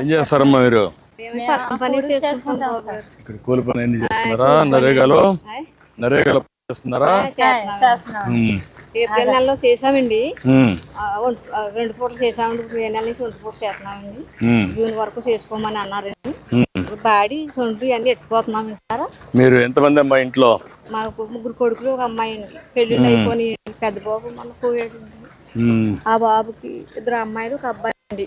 ఏం చేస్తారమ్మా మీరు. ఇక్కడ కూలి పని ఎన్ని చేస్తున్నారా? నరేగాలో. నరేగాలో చేస్తున్నారా. ఏప్రిల్ నెలలో చేసామండి రెండు పూటలు చేసామండి మే నెల నుంచి ఒంటి పూట చేస్తున్నామండి. జూన్ వరకు చేసుకోమని అన్నారండి. బాడీ సొండ్రి అన్ని ఎత్తుకోతున్నాం సార్. మీరు ఎంతమంది అమ్మా ఇంట్లో? మాకు ముగ్గురు కొడుకులు ఒక అమ్మాయి అండి. పెళ్ళిళ్ళు అయిపోయి పెద్ద బాబు మన పోయాడు. ఆ బాబుకి ఇద్దరు అమ్మాయిలు ఒక అబ్బాయి అండి.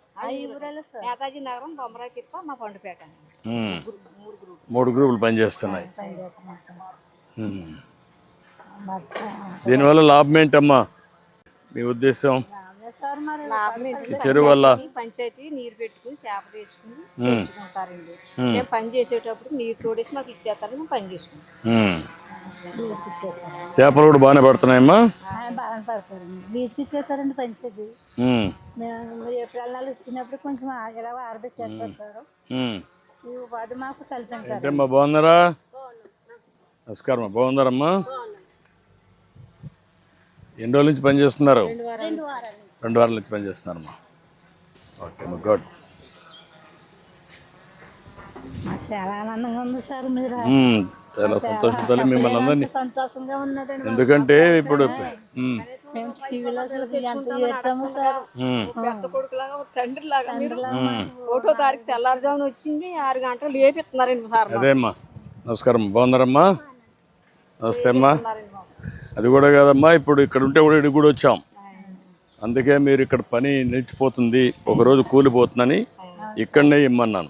నేతాజీ నగరం బొమ్మరాయి తిప్ప మా పండుపేట. మూడు గ్రూపులు. పనిచేస్తున్నాయి. దీనివల్ల లాభం ఏంటమ్మా? మీ ఉద్దేశం? చెరువు వల్ల? పంచాయతీ నీరు పెట్టుకుని చేప తీసుకుని. తెచ్చుకుంటారండి. మేము పని చేసేటప్పుడు నీరు తోడేసి మాకు ఇచ్చేస్తారు మేము పని చేసుకుంటాం. చేపలు కూడా బాగానే పడుతున్నాయమ్మా? ఆయన బాగా పడతారండి. బీచ్కి ఇచ్చేస్తారండి. మేము ఏప్రిల్ నెల వచ్చినప్పుడు కొంచెం ఇలా సార్ ఉమ్. ఈ ఉపాధి మాకు కలిసి బాగున్నారా? నమస్కారం అమ్మా. బాగున్నారమ్మా? ఎన్ని రోజుల నుంచి పని చేస్తున్నారు రెండు వారాల నుంచి. పని చేస్తున్నారమ్మా ఓకే అమ్మా గుడ్. చాలా ఆనందంగా ఉంది సార్ మీరు? చాలా సంతోషంతో మిమ్మల్ని అందరినీ. సంతోషంగా ఉన్నదండి ఎందుకంటే ఇప్పుడు ఉమ్. మేము టీవీలో చూసి ఎంత చేసాము సార్. ఉమ్. పెద్ద కొడుకులాగా ఒక తండ్రి లాగా మీరు ఒకటో తారీఖు తెల్లారుజామున వచ్చింది ఆరు గంటలు లేపిస్తున్నారండి సార్ అదే అమ్మా నమస్కారం. బాగున్నారమ్మా? నమస్తే అమ్మా. అది కూడా కాదమ్మా ఇప్పుడు ఇక్కడ ఉంటే కూడా ఇక్కడికి కూడా వచ్చాం. అందుకే మీరు ఇక్కడ పని నిలిచిపోతుంది ఒకరోజు కూలిపోతుందని ఇక్కడనే ఇమ్మన్నాను.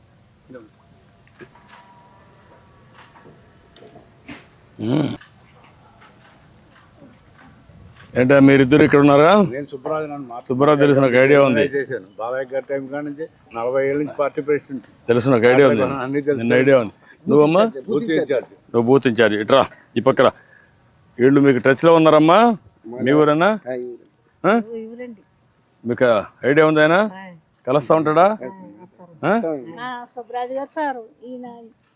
ఏంటా మీరిద్దరు ఇక్కడ ఉన్నారా? నేను సుబ్బరాజు నన్ను మాట సుబ్బారావు తెలిసి నాకు ఐడియా ఉంది. చేశాను. బాబాయ్ గారి టైం కాడ నుంచి నలభై ఏళ్ళ నుంచి పార్టీ ప్రెసిడెంట్. తెలుసు నాకు ఐడియా ఉంది. అన్ని తెలుసు. నిన్న ఐడియా ఉంది. నువ్వమ్మా? Booth incharge. నువ్వు బూత్ ఇన్ఛార్జ్. ఇట్రా ఈ పక్కన వీళ్ళు మీకు టచ్లో ఉన్నారమ్మా? మీ ఊరేనా? ఆ? ఇవ్వరండి మీకు ఐడియా ఉంది ఆయన? కలుస్తా ఉంటాడా? సుబ్బరాజు గారు సార్.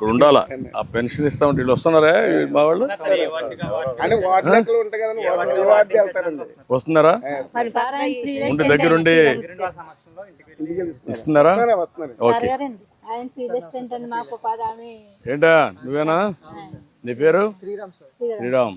ఇక్కడ ఉండాలా ఆ పెన్షన్ ఇస్తామంటే వీళ్ళు వస్తున్నారా? మా వాళ్ళు? వస్తున్నారా? ఉండి దగ్గరుండి ఇస్తున్నారా? వస్తున్నారు ఓకే. ఏంటా? నువ్వేనా? నీ పేరు? శ్రీరామ్ సార్. శ్రీరామ్.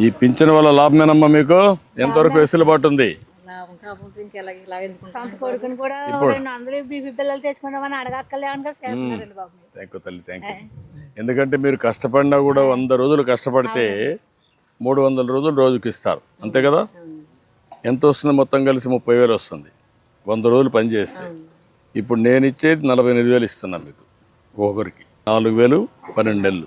ఈ పింఛన్ వల్ల లాభమేనమ్మా మీకు? ఎంతవరకు వెసులుబాటు ఉంది? ఎందుకంటే మీరు కష్టపడినా కూడా వంద రోజులు కష్టపడితే మూడు వందల రోజులు రోజుకి ఇస్తారు. అంతే కదా? ఎంత వస్తుంది మొత్తం కలిసి? ముప్పై వేలు వస్తుంది. వంద రోజులు పని చేస్తే. ఇప్పుడు నేను ఇచ్చేది నలభై ఎనిమిది వేలు ఇస్తున్నాను మీకు. ఒకరికి నాలుగు వేలు పన్నెండు నెలలు.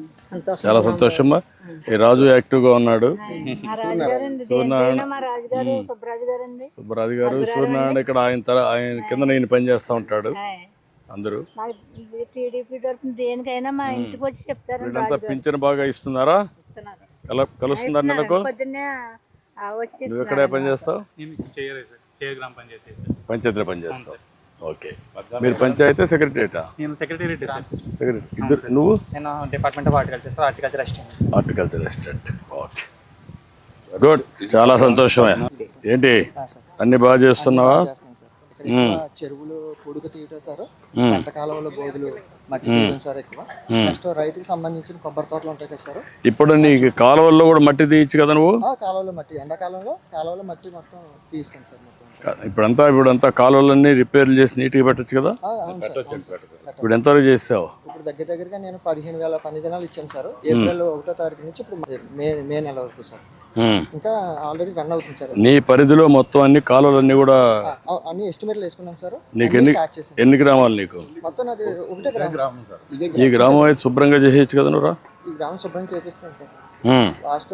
చాలా సంతోషమా? ఈ రాజు ఉన్నాడు. రాజుగారండి దేనికైనా మా రాజుగారు సుబ్బరాజు గారు సూర్యనారాయణ ఇక్కడ ఆయన తర ఆయన కింద నేను పనిచేస్తూ ఉంటాడు. అందరూ. వీళ్ళంతా పింఛన్ బాగా ఇస్తున్నారా? ఇస్తున్నారు. కల కలుస్తున్నారు నెలకు నువ్వు ఎక్కడే పని చేస్తావు? చేయలేదు సార్. చేయ గ్రామ పంచాయతీ పంచాయతీలో పని చేస్తావు. ఓకే. మీరు పంచాయతీ సెక్రటరీటా? నేను సెక్రటరీ సెక్రటరీ. ఇద్దరు నువ్వు? నేను department of horticulture sir horticulture assistant. Horticulture assistant. Okay. Good. చాలా సంతోషమే. ఏంటి? అన్ని బాగా చేస్తున్నావా? చెరువులు పొడుగు తీయటం సార్. పంట కాలంలో బోధులు మట్టి సార్ ఎక్కువ. నెక్స్ట్ రైతుకి సంబంధించిన కొబ్బరి తోటలు ఉంటాయి కదా సార్. ఇప్పుడు నీకు కాలువల్లో కూడా మట్టి తీయచ్చు కదా నువ్వు? ఆ కాలువలో మట్టి. ఎండాకాలంలో కాలువలో మట్టి మొత్తం తీస్తాను సార్. ఇప్పుడంతా ఇప్పుడంతా కాలువలన్నీ రిపేర్లు చేసి నీట్గా పెట్టచ్చు కదా. ఇప్పుడు ఎంతవరకు చేసావు ఇప్పుడు దగ్గర దగ్గరగా నేను పదిహేను వేల పని దినాలు ఇచ్చాను సార్. ఏప్రిల్ ఒకటో తారీఖు నుంచి ఇప్పుడు మే మే నెల వరకు సార్. ఇంకా ఆల్రెడీ రన్ అవుతుంది సార్. నీ పరిధిలో మొత్తం అన్ని కాలువలన్నీ కూడా అన్ని ఎస్టిమేట్లు వేసుకున్నాను సార్. నీకు ఎన్ని ఎన్ని గ్రామాలు నీకు? మొత్తం నాది ఒకటే గ్రామం సార్. ఇదే ఈ గ్రామం అయితే శుభ్రంగా చేసేయచ్చు కదా నువ్వురా ఈ గ్రామం శుభ్రం చేపిస్తాను సార్. లాస్ట్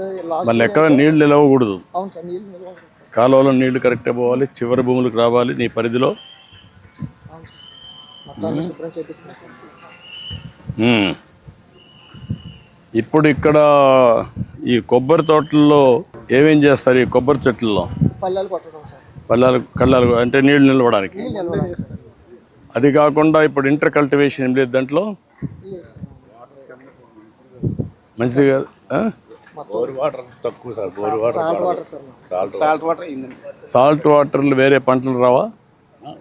మళ్ళీ ఎక్కడ నీళ్ళు నిలవకూడదు. అవును సార్ నీళ్ళు నిల్వ ఉంటుంది. కాలువలో నీళ్ళు కరెక్ట్గా పోవాలి చివరి భూములకు రావాలి నీ పరిధిలో. ఇప్పుడు ఇక్కడ ఈ కొబ్బరి తోటల్లో ఏమేం చేస్తారు ఈ కొబ్బరి చెట్లలో? పల్లెలు కళ్ళాలు అంటే నీళ్ళు నిలవడానికి? నీళ్ళు నిల్వడానికి సార్. అది కాకుండా ఇప్పుడు ఇంటర్ కల్టివేషన్ ఏం లేదు దాంట్లో. మంచిది కాదు? బోర్ వాటర్ తక్కువ sir bore water salt water salt వాటర్లు వేరే పంటలు రావా?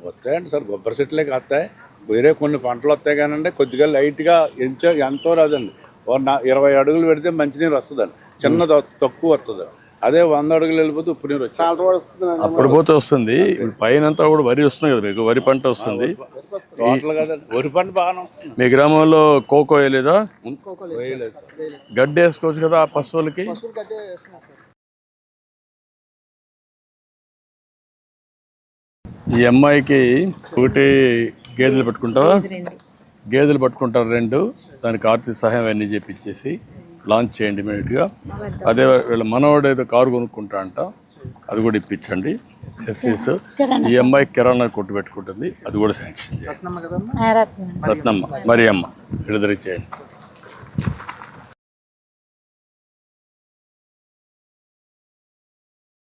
వస్తాయండి సార్ కొబ్బరి చెట్లే వస్తాయి వేరే కొన్ని పంటలు వస్తాయి కానండి కొద్దిగా లైట్గా ఎంచో ఎంతో రాదండి. ఇరవై అడుగులు పెడితే మంచినీరు వస్తుందండి. చిన్నది తక్కువ వస్తుంది. అదే వంద అడుగులు వెళ్ళిపోతే ఉప్పు నీరు వస్తుంది అప్పుడు పోతే వస్తుంది. పైన అంతా కూడా వరి వస్తుంది కదా మీకు వరి పంట వస్తుంది. వరి పంట. బాగానే మీ గ్రామంలో కోకో వేయలేదా. గడ్డి వేసుకోవచ్చు కదా ఆ పశువులకి? ఈ అమ్మాయికి ఒకటి గేదెలు పెట్టుకుంటావా? గేదెలు పట్టుకుంటారు రెండు. దానికి ఆర్థిక సహాయం అన్నీ చేపించేసి లాంచ్ చేయండి ఇమీడియట్గా. అదే వీళ్ళ మనవాడు ఏదో కారు కొనుక్కుంటా అంట. అది కూడా ఇప్పించండి. ఎస్సీస్ ఈ అమ్మాయి కిరాణా కొట్టు పెట్టుకుంటుంది. అది కూడా శాంక్షన్ చేయండి. రత్నమ్మ మరి అమ్మ విడుదల చేయండి.